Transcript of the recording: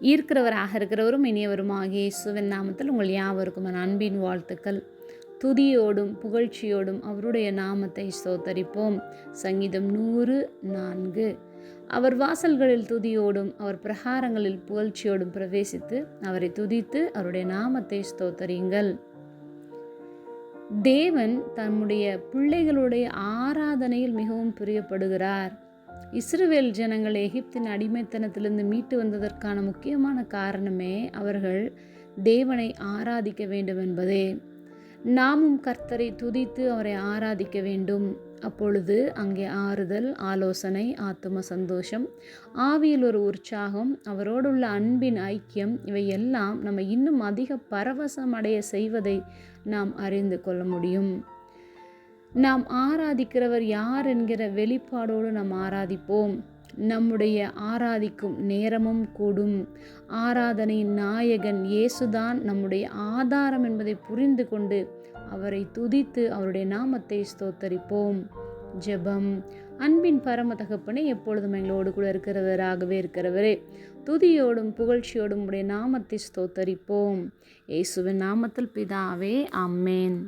ஈர்க்கிறவராக இருக்கிறவரும் இனியவருமாகிய இயேசுவின் நாமத்தில் உங்கள் யாவருக்கும் என் அன்பின் வாழ்த்துக்கள். துதியோடும் புகழ்ச்சியோடும் அவருடைய நாமத்தை சோத்தரிப்போம் சங்கீதம் நூறு நான்கு. அவர் வாசல்களில் துதியோடும் அவர் பிரகாரங்களில் புகழ்ச்சியோடும் பிரவேசித்து அவரை துதித்து அவருடைய நாமத்தை ஸ்தோத்தரியுங்கள். தேவன் தம்முடைய பிள்ளைகளுடைய ஆராதனையில் மிகவும் பிரியப்படுகிறார். இஸ்ரவேல் ஜனங்கள் எகிப்தின் அடிமைத்தனத்திலிருந்து மீட்டு வந்ததற்கான முக்கியமான காரணமே அவர்கள் தேவனை ஆராதிக்க வேண்டும் என்பதே. நாமும் கர்த்தரை துதித்து அவரை ஆராதிக்க வேண்டும். அப்பொழுது அங்கே ஆறுதல் ஆலோசனை ஆத்தும சந்தோஷம் ஆவியில் ஒரு உற்சாகம் அவரோடுள்ள அன்பின் ஐக்கியம் இவை எல்லாம் நம்ம இன்னும் அதிக பரவசம் அடைய செய்வதை நாம் அறிந்து கொள்ள முடியும். நாம் ஆராதிக்கிறவர் யார் என்கிற வெளிப்பாடோடு நாம் ஆராதிப்போம். நம்முடைய ஆராதிக்கும் நேரமும் கூடும். ஆராதனையின் நாயகன் இயேசுதான் நம்முடைய ஆதாரம் என்பதை புரிந்து கொண்டு அவரை துதித்து அவருடைய நாமத்தை ஸ்தோத்தரிப்போம். ஜெபம். அன்பின் பரம தகப்பனே எப்பொழுதும் எங்களோடு கூட இருக்கிறவராகவே இருக்கிறவரே துதியோடும் புகழ்ச்சியோடும் உடைய நாமத்தை ஸ்தோத்தரிப்போம். இயேசுவின் நாமத்தில் பிதாவே அம்மேன்